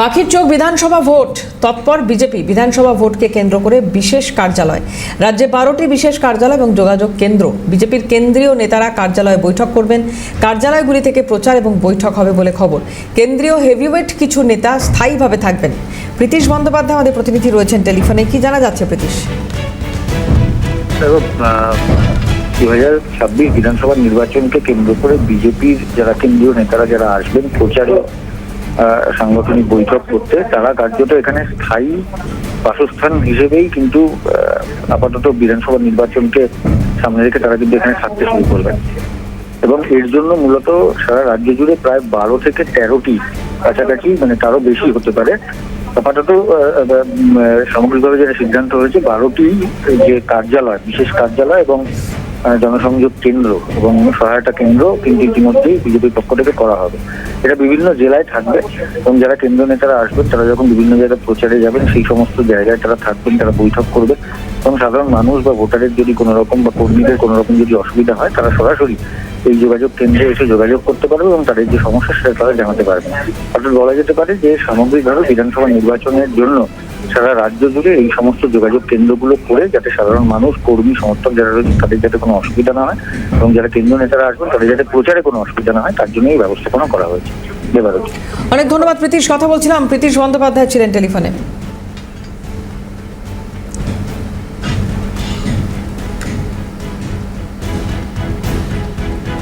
পাখির চোখ বিধানসভা ভোট। তৎপর বিজেপি বিধানসভা ভোটকে কেন্দ্র করে বিশেষ কার্যালয়। রাজ্যে বারোটি বিশেষ কার্যালয় এবং যোগাযোগ কেন্দ্র। বিজেপির কেন্দ্রীয় নেতারা কার্যালয়ে বৈঠক করবেন। কার্যালয়গুলি থেকে প্রচার এবং বৈঠক হবে বলে খবর। কেন্দ্রীয় হেভিওয়েট কিছু নেতা স্থায়ীভাবে থাকবেন। প্রীতিশ বন্দ্যোপাধ্যায় আমাদের প্রতিনিধি রয়েছেন টেলিফোনে। কি জানা যাচ্ছে প্রীতিশ? দু হাজার ছাব্বিশ বিধানসভা নির্বাচনকে কেন্দ্র করে বিজেপির যারা কেন্দ্রীয় নেতারা যারা আসবেন প্রচারে সাংগঠনিক বৈঠক করতে, তারা কার্যত এখানে স্থায়ী বাসস্থান হিসেবেই কিন্তু আপাতত বিধানসভা নির্বাচনকে সামনে রেখে তারা কিন্তু এখানে থাকতে শুরু করবেন। এবং এর জন্য মূলত সারা রাজ্য জুড়ে প্রায় বারো থেকে তেরোটি কাছাকাছি মানে তারও বেশি হতে পারে। আপাতত সামগ্রিকভাবে যেটা সিদ্ধান্ত হয়েছে, বারোটি যে কার্যালয়, বিশেষ কার্যালয় এবং জনসংযোগ কেন্দ্র এবং সহায়তা কেন্দ্র কিন্তু ইতিমধ্যেই বিজেপির পক্ষ থেকে করা হবে। এটা বিভিন্ন জেলায় থাকবে এবং যারা কেন্দ্র নেতারা আসবেন, তারা যখন বিভিন্ন জায়গায় প্রচারে যাবেন, সেই সমস্ত জায়গায় তারা থাকবেন, তারা বৈঠক করবে। এবং সাধারণ মানুষ বা ভোটারের যদি কোনো রকম বা কর্মীদের কোনো রকম যদি অসুবিধা হয়, তারা সরাসরি এই যোগাযোগ কেন্দ্রে এসে যোগাযোগ করতে পারবে এবং তাদের যে সমস্যা, সেটা তারা জানাতে পারবে। অর্থাৎ বলা যেতে পারে যে, সামগ্রিকভাবে বিধানসভা নির্বাচনের জন্য সারা রাজ্য জুড়ে এই সমস্ত যোগাযোগ কেন্দ্রগুলো করে যাতে সাধারণ মানুষ, কর্মী, সমর্থক যারা রয়েছে তাদের যাতে কোনো অসুবিধা না হয়। এবং যারা কেন্দ্র নেতারা আসবেন, তাদের যাতে প্রচারে কোনো অসুবিধা না হয়, তার জন্য এই ব্যবস্থাপনা করা হয়েছে। অনেক ধন্যবাদ, প্রীতিশ। কথা বলছিলাম, প্রীতিশ বন্দ্যোপাধ্যায় ছিলেন টেলিফোনে।